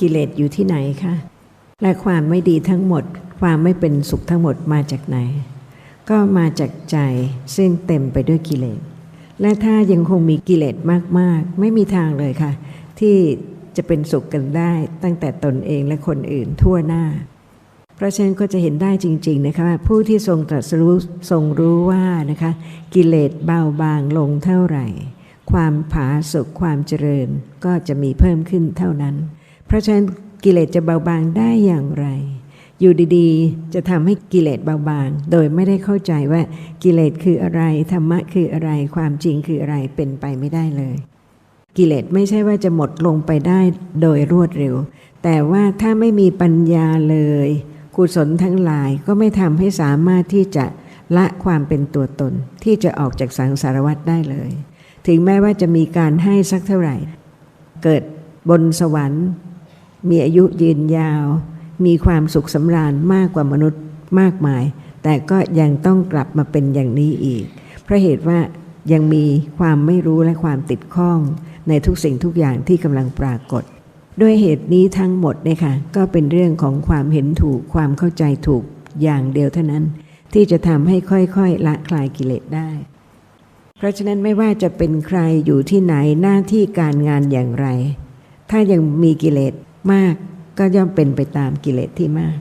กิเลสอยู่ที่ไหนคะและความไม่ดีทั้งหมด ความไม่เป็นสุขทั้งหมดมาจากไหน ก็มาจากใจซึ่งเต็มไปด้วยกิเลส และถ้ายังคงมีกิเลสมากๆ ไม่มีทางเลยค่ะ ที่จะเป็นสุขกันได้ตั้งแต่ตนเองและคนอื่นทั่วหน้า เพราะฉะนั้นก็จะเห็นได้จริง ๆ นะคะว่าผู้ที่ทรงตรัสรู้ทรงรู้ว่านะคะ กิเลสเบาบางลงเท่าไหร่ ความผาสุกความเจริญก็จะมีเพิ่มขึ้นเท่านั้น เพราะฉะนั้นกิเลสจะเบาบางได้อย่างไร อยู่ดีๆ จะทำให้กิเลสเบาบาง โดยไม่ได้เข้าใจว่ากิเลสคืออะไรธรรมะคืออะไรความจริงคืออะไรเป็นไปไม่ได้เลย กิเลสไม่ใช่ว่าจะหมดลงไปได้โดยรวดเร็ว แต่ว่าถ้าไม่มีปัญญาเลยกุศลทั้งหลายก็ไม่ทำให้สามารถที่จะละความเป็นตัวตนที่จะออกจากสังสารวัฏได้เลย ถึงแม้ว่าจะมีการให้สักเท่าไหร่ เกิดบนสวรรค์ มีอายุยืนยาว มีความสุขสำราญมากกว่ามนุษย์มากมาย แต่ก็ยังต้องกลับมาเป็นอย่างนี้อีก เพราะเหตุว่ายังมีความไม่รู้และความติดข้อง ในทุกสิ่งทุกอย่างที่กำลังปรากฏ ด้วยเหตุนี้ทั้งหมดเนี่ยค่ะก็เป็นเรื่องของความเห็นถูกความเข้าใจถูกอย่างเดียวเท่านั้น ที่จะทำให้ค่อยๆละคลายกิเลสได้ เพราะฉะนั้นไม่ว่าจะเป็นใครอยู่ที่ไหนหน้าที่การงานอย่างไร ถ้ายังมีกิเลส มากก็ย่อมเป็นไปตามกิเลสที่มาก